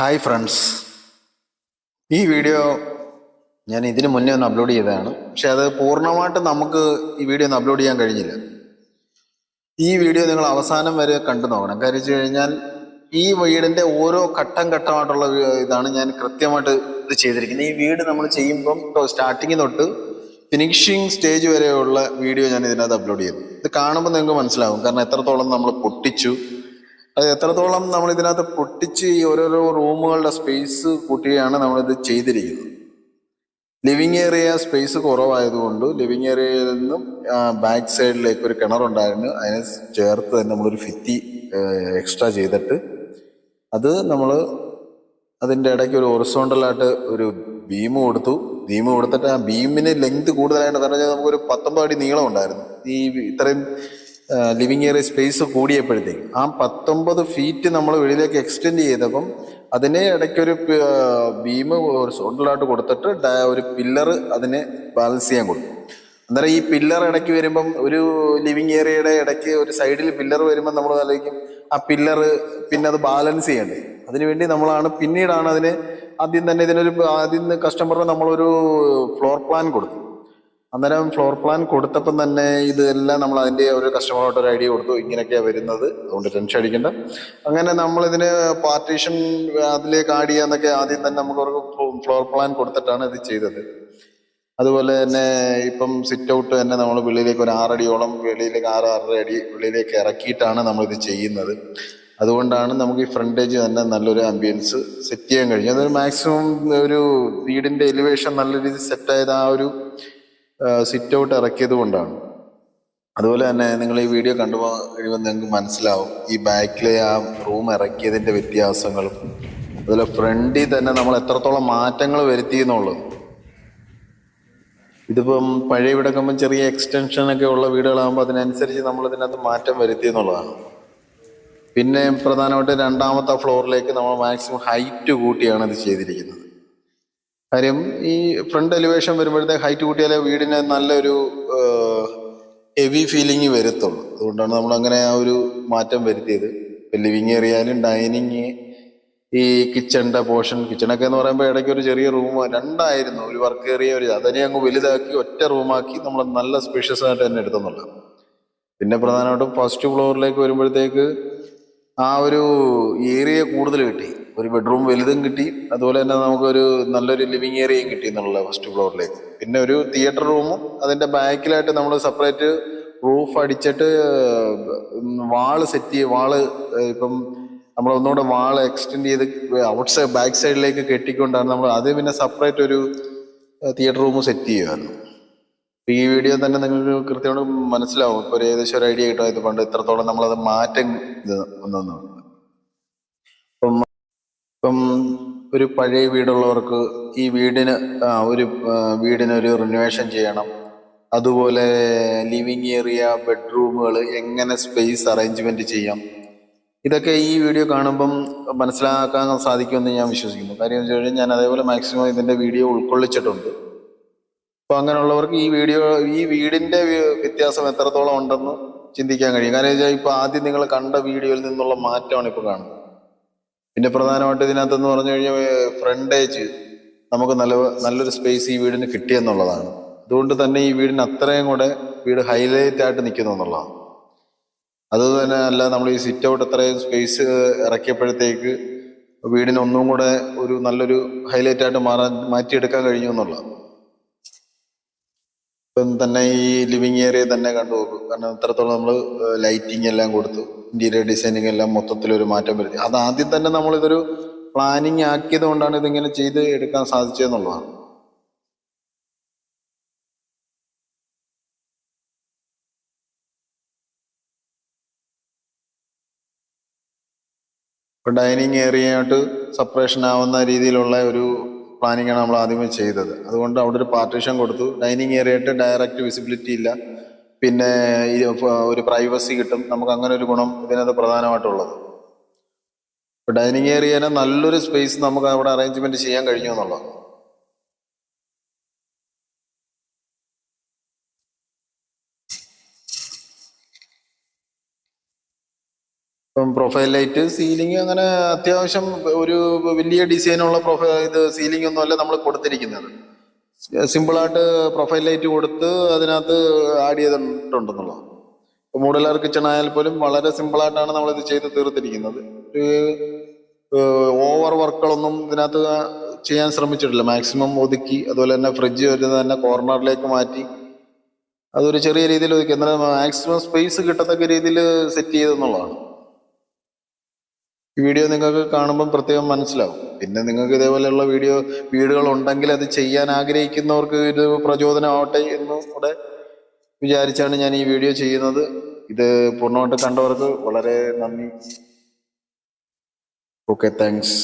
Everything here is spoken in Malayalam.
ഹായ് ഫ്രണ്ട്സ് ഈ വീഡിയോ ഞാൻ ഇതിന് മുന്നേ ഒന്ന് അപ്ലോഡ് ചെയ്തതാണ്. പക്ഷെ അത് പൂർണമായിട്ട് നമുക്ക് ഈ വീഡിയോ ഒന്ന് അപ്ലോഡ് ചെയ്യാൻ കഴിഞ്ഞില്ല. ഈ വീഡിയോ നിങ്ങൾ അവസാനം വരെ കണ്ടു നോക്കണം. കാര്യം വെച്ച് കഴിഞ്ഞാൽ ഈ വീടിന്റെ ഓരോ ഘട്ടം ഘട്ടമായിട്ടുള്ള ഇതാണ് ഞാൻ കൃത്യമായിട്ട് ഇത് ചെയ്തിരിക്കുന്നത്. ഈ വീട് നമ്മൾ ചെയ്യുമ്പം സ്റ്റാർട്ടിങ് തൊട്ട് ഫിനിഷിങ് സ്റ്റേജ് വരെയുള്ള വീഡിയോ ഞാൻ ഇതിനകത്ത് അപ്ലോഡ് ചെയ്തു. ഇത് കാണുമ്പോൾ നിങ്ങൾക്ക് മനസ്സിലാവും. കാരണം എത്രത്തോളം നമ്മൾ പൊട്ടിച്ചു അത് എത്രത്തോളം നമ്മൾ ഇതിനകത്ത് പൊട്ടിച്ച് ഈ ഓരോരോ റൂമുകളുടെ സ്പേസ് കൂട്ടിയാണ് നമ്മളിത് ചെയ്തിരിക്കുന്നത്. ലിവിങ് ഏരിയ സ്പേസ് കുറവായതുകൊണ്ട് ലിവിങ് ഏരിയയിൽ നിന്നും ബാക്ക് സൈഡിലേക്ക് ഒരു കിണറുണ്ടായിരുന്നു അതിനെ ചേർത്ത് തന്നെ നമ്മളൊരു ഫിത്തി എക്സ്ട്രാ ചെയ്തിട്ട് അത് നമ്മൾ അതിന്റെ ഇടയ്ക്ക് ഒരു ഒറിസോണ്ടലായിട്ട് ഒരു ബീം കൊടുത്തു. ബീം കൊടുത്തിട്ട് ആ ബീമിന് ലെങ്ത് കൂടുതലായിട്ട് പറഞ്ഞാൽ നമുക്കൊരു പത്തൊമ്പത് അടി നീളം ഉണ്ടായിരുന്നു ഈ ഇത്രയും ലിവിങ് ഏരിയ സ്പേസ് കൂടിയപ്പോഴത്തേക്ക്. ആ പത്തൊമ്പത് ഫീറ്റ് നമ്മൾ വെളിയിലേക്ക് എക്സ്റ്റെൻഡ് ചെയ്തപ്പം അതിനെ ഇടയ്ക്കൊരു ബീം ഒറിസോണ്ടലായിട്ട് കൊടുത്തിട്ട് ഒരു പില്ലർ അതിനെ ബാലൻസ് ചെയ്യാൻ കൊടുക്കും. അന്നേരം ഈ പില്ലർ ഇടയ്ക്ക് വരുമ്പം ഒരു ലിവിങ് ഏരിയയുടെ ഇടയ്ക്ക് ഒരു സൈഡിൽ പില്ലർ വരുമ്പോൾ നമ്മൾ ആലോചിക്കും ആ പില്ലർ പിന്നെ അത് ബാലൻസ് ചെയ്യണ്ടേ? അതിനുവേണ്ടി നമ്മളാണ് പിന്നീടാണ് അതിന് ആദ്യം തന്നെ ഇതിനൊരു ആദ്യം കസ്റ്റമറിന് നമ്മളൊരു ഫ്ലോർ പ്ലാൻ കൊടുത്തു അന്നേരം ഫ്ലോർ പ്ലാൻ കൊടുത്തപ്പം തന്നെ ഇതെല്ലാം നമ്മൾ അതിന്റെ ഒരു കസ്റ്റമറോട്ട് ഒരു ഐഡിയ കൊടുത്തു. ഇങ്ങനെയൊക്കെയാണ് വരുന്നത്. അതുകൊണ്ട് ടെൻഷൻ അടിക്കേണ്ട. അങ്ങനെ നമ്മൾ ഇതിന് പാർട്ടീഷൻ അതിലേക്ക് ആഡ് ചെയ്യാന്നൊക്കെ ആദ്യം തന്നെ നമുക്ക് അവർക്ക് ഫ്ലോർ പ്ലാൻ കൊടുത്തിട്ടാണ് ഇത് ചെയ്തത്. അതുപോലെ തന്നെ ഇപ്പം സിറ്റ് ഔട്ട് തന്നെ നമ്മൾ വെളിയിലേക്ക് ഒരു ആറടിയോളം വെളിയിലേക്ക് ആറ് ആറര അടി വെളിയിലേക്ക് ഇറക്കിയിട്ടാണ് നമ്മൾ ഇത് ചെയ്യുന്നത്. അതുകൊണ്ടാണ് നമുക്ക് ഈ ഫ്രണ്ടേജ് തന്നെ നല്ലൊരു ആംബിയൻസ് സെറ്റ് ചെയ്യാൻ കഴിഞ്ഞു അതൊരു മാക്സിമം ഒരു വീടിന്റെ എലിവേഷൻ നല്ല രീതിയിൽ സെറ്റ് ആയത് ആ ഒരു സിറ്റ് ഔട്ട് ഇറക്കിയത് കൊണ്ടാണ്. അതുപോലെ തന്നെ നിങ്ങൾ ഈ വീഡിയോ കണ്ടു കഴിയുമ്പോൾ നിങ്ങൾക്ക് മനസ്സിലാവും. ഈ ബാക്കിലെ ആ റൂം ഇറക്കിയതിന്റെ വ്യത്യാസങ്ങളും അതുപോലെ ഫ്രണ്ടിൽ തന്നെ നമ്മൾ എത്രത്തോളം മാറ്റങ്ങൾ വരുത്തി എന്നുള്ളത്. ഇതിപ്പം പഴയ വീടൊക്കെ ചെറിയ എക്സ്റ്റൻഷൻ ഒക്കെ ഉള്ള വീടുകളാകുമ്പോൾ അതിനനുസരിച്ച് നമ്മൾ ഇതിനകത്ത് മാറ്റം വരുത്തി എന്നുള്ളതാണ്. പിന്നെ പ്രധാനമായിട്ട് രണ്ടാമത്തെ ഫ്ലോറിലേക്ക് നമ്മൾ മാക്സിമം ഹൈറ്റ് കൂട്ടിയാണ് ഇത് ചെയ്തിരിക്കുന്നത്. കാര്യം ഈ ഫ്രണ്ട് എലിവേഷൻ വരുമ്പോഴത്തേക്ക് ഹൈറ്റ് കൂട്ടിയാലേ വീടിന് നല്ലൊരു ഹെവി ഫീലിംഗ് വരത്തുള്ളൂ. അതുകൊണ്ടാണ് നമ്മൾ അങ്ങനെ ആ ഒരു മാറ്റം വരുത്തിയത്. ലിവിങ് ഏറിയാലും ഡൈനിങ് ഈ കിച്ചണിന്റെ പോർഷൻ കിച്ചണൊക്കെ എന്ന് പറയുമ്പോൾ ഇടയ്ക്ക് ഒരു ചെറിയ റൂം രണ്ടായിരുന്നു. ഒരു വർക്ക് ഏറിയ ഒരു അതിനെ അങ്ങ് വലുതാക്കി ഒറ്റ റൂമാക്കി നമ്മൾ നല്ല സ്പേഷ്യസ് ആയിട്ട് തന്നെ എടുത്തുന്നുള്ളത് പിന്നെ പ്രധാനമായിട്ടും ഫസ്റ്റ് ഫ്ലോറിലേക്ക് വരുമ്പോഴത്തേക്ക് ആ ഒരു ഏരിയ കൂടുതൽ കിട്ടി. ഒരു ബെഡ്റൂം വലുതും കിട്ടി. അതുപോലെ തന്നെ നമുക്കൊരു നല്ലൊരു ലിവിങ് ഏരിയയും കിട്ടി എന്നുള്ള ഫസ്റ്റ് ഫ്ലോറിലേക്ക്. പിന്നെ ഒരു തിയേറ്റർ റൂമും അതിന്റെ ബാക്കിലായിട്ട് നമ്മൾ സെപ്പറേറ്റ് റൂഫ് അടിച്ചിട്ട് വാൾ സെറ്റ് ചെയ്ത് വാൾ ഇപ്പം നമ്മൾ ഒന്നുകൂടെ വാൾ എക്സ്റ്റെൻഡ് ചെയ്ത് ഔട്ട് സൈഡ് ബാക്ക് സൈഡിലേക്ക് കെട്ടിക്കൊണ്ടാണ് നമ്മൾ അത് പിന്നെ സെപ്പറേറ്റ് ഒരു തിയേറ്റർ റൂം സെറ്റ് ചെയ്യുമായിരുന്നു ഈ വീഡിയോ തന്നെ നിങ്ങൾക്ക് കൃത്യമായിട്ട് മനസ്സിലാവും. ഒരു ഏകദേശം ഒരു ഐഡിയ കിട്ടും. ഇത് പണ്ട് ഇത്രത്തോളം നമ്മളത് മാറ്റം ഇത് വന്നെന്ന് ഇപ്പം ഇപ്പം ഒരു പഴയ വീടുള്ളവർക്ക് ഈ വീടിന് ഒരു വീടിന് ഒരു റിനോവേഷൻ ചെയ്യണം. അതുപോലെ ലിവിങ് ഏരിയ ബെഡ്റൂമുകൾ എങ്ങനെ സ്പേസ് അറേഞ്ച്മെന്റ് ചെയ്യാം. ഇതൊക്കെ ഈ വീഡിയോ കാണുമ്പം മനസ്സിലാക്കാൻ സാധിക്കുമെന്ന് ഞാൻ വിശ്വസിക്കുന്നു. കാര്യം വെച്ച് കഴിഞ്ഞാൽ ഞാൻ അതേപോലെ മാക്സിമം ഇതിന്റെ വീഡിയോ ഉൾക്കൊള്ളിച്ചിട്ടുണ്ട്. അപ്പോൾ അങ്ങനെയുള്ളവർക്ക് ഈ വീഡിയോ ഈ വീടിന്റെ വ്യ- വ്യത്യാസം എത്രത്തോളം ഉണ്ടെന്ന് ചിന്തിക്കാൻ കഴിയും. കാരണം വെച്ചാൽ ഇപ്പോൾ ആദ്യം നിങ്ങൾ കണ്ട വീഡിയോയിൽ നിന്നുള്ള മാറ്റമാണ് ഇപ്പോൾ കാണുന്നത്. പിന്നെ പ്രധാനമായിട്ട് ഇതിനകത്തെന്ന് പറഞ്ഞു കഴിഞ്ഞാൽ ഫ്രണ്ടേജ് നമുക്ക് നല്ല നല്ലൊരു സ്പേസ് ഈ വീടിന് കിട്ടിയെന്നുള്ളതാണ്. അതുകൊണ്ട് തന്നെ ഈ വീടിന് അത്രയും കൂടെ വീട് ഹൈലൈറ്റ് ആയിട്ട് നിൽക്കുന്നു എന്നുള്ളതാണ്. അത് തന്നെ അല്ല നമ്മൾ ഈ സിറ്റ് ഔട്ട് അത്രയും സ്പേസ് ഇറക്കിയപ്പോഴത്തേക്ക് വീടിന് ഒന്നും കൂടെ ഒരു നല്ലൊരു ഹൈലൈറ്റ് ആയിട്ട് മാറാൻ മാറ്റിയെടുക്കാൻ കഴിഞ്ഞു എന്നുള്ളതാണ്. ഇപ്പം തന്നെ ഈ ലിവിങ് ഏരിയ തന്നെ കണ്ടു നോക്കും. കാരണം എത്രത്തോളം നമ്മൾ ലൈറ്റിംഗ് എല്ലാം കൊടുത്തു. ഇന്റീരിയർ ഡിസൈനിങ് എല്ലാം മൊത്തത്തിൽ ഒരു മാറ്റം വരുത്തി. അത് ആദ്യം തന്നെ നമ്മളിതൊരു പ്ലാനിങ് ആക്കിയത് കൊണ്ടാണ് ഇതിങ്ങനെ ചെയ്ത് എടുക്കാൻ സാധിച്ചതെന്നുള്ളതാണ്. ഇപ്പൊ ഡൈനിങ് ഏരിയയായിട്ട് സെപ്പറേഷൻ ആവുന്ന രീതിയിലുള്ള ഒരു പ്ലാനിങ് ആണ് നമ്മൾ ആദ്യമേ ചെയ്തത്. അതുകൊണ്ട് അവിടെ ഒരു പാർട്ടീഷൻ കൊടുത്തു ഡൈനിങ് ഏരിയയായിട്ട് ഡയറക്റ്റ് വിസിബിലിറ്റി ഇല്ല. പിന്നെ ഒരു പ്രൈവസി കിട്ടും. നമുക്ക് അങ്ങനെ ഒരു ഗുണം ഇതിനകത്ത് പ്രധാനമായിട്ടുള്ളത്. ഇപ്പൊ ഡൈനിങ് ഏരിയനെ നല്ലൊരു സ്പേസ് നമുക്ക് അവിടെ അറേഞ്ച്മെന്റ് ചെയ്യാൻ കഴിഞ്ഞു എന്നുള്ളത് ഇപ്പം പ്രൊഫൈൽ ലൈറ്റ് സീലിംഗ് അങ്ങനെ അത്യാവശ്യം ഒരു വലിയ ഡിസൈനുള്ള പ്രൊഫൈൽ ഇത് സീലിംഗ് ഒന്നുമല്ല നമ്മൾ കൊടുത്തിരിക്കുന്നത്. സിമ്പിളായിട്ട് പ്രൊഫൈൽ ലൈറ്റ് കൊടുത്ത് അതിനകത്ത് ആഡ് ചെയ്തിട്ടുണ്ടെന്നുള്ളതാണ്. ഇപ്പോൾ മോഡുലാർ കിച്ചൺ ആയാൽ പോലും വളരെ സിമ്പിളായിട്ടാണ് നമ്മൾ ഇത് ചെയ്ത് തീർത്തിരിക്കുന്നത്. ഓവർ വർക്കുകളൊന്നും ഇതിനകത്ത് ചെയ്യാൻ ശ്രമിച്ചിട്ടില്ല. മാക്സിമം ഒതുക്കി അതുപോലെ തന്നെ ഫ്രിഡ്ജ് വരുന്നത് തന്നെ കോർണറിലേക്ക് മാറ്റി. അതൊരു ചെറിയ രീതിയിൽ ഒതുക്കി. എന്നാൽ മാക്സിമം സ്പേസ് കിട്ടത്തക്ക രീതിയിൽ സെറ്റ് ചെയ്തെന്നുള്ളതാണ്. ഈ വീഡിയോ നിങ്ങൾക്ക് കാണുമ്പം പ്രത്യേകം മനസ്സിലാവും. പിന്നെ നിങ്ങൾക്ക് ഇതേപോലെയുള്ള വീഡിയോ വീടുകൾ ഉണ്ടെങ്കിൽ അത് ചെയ്യാൻ ആഗ്രഹിക്കുന്നവർക്ക് ഇത് പ്രചോദനമാവട്ടെ എന്ന് കൂടെ വിചാരിച്ചാണ് ഞാൻ ഈ വീഡിയോ ചെയ്യുന്നത്. ഇത് പൂർണമായിട്ട് കണ്ടവർക്ക് വളരെ നന്ദി. Okay thanks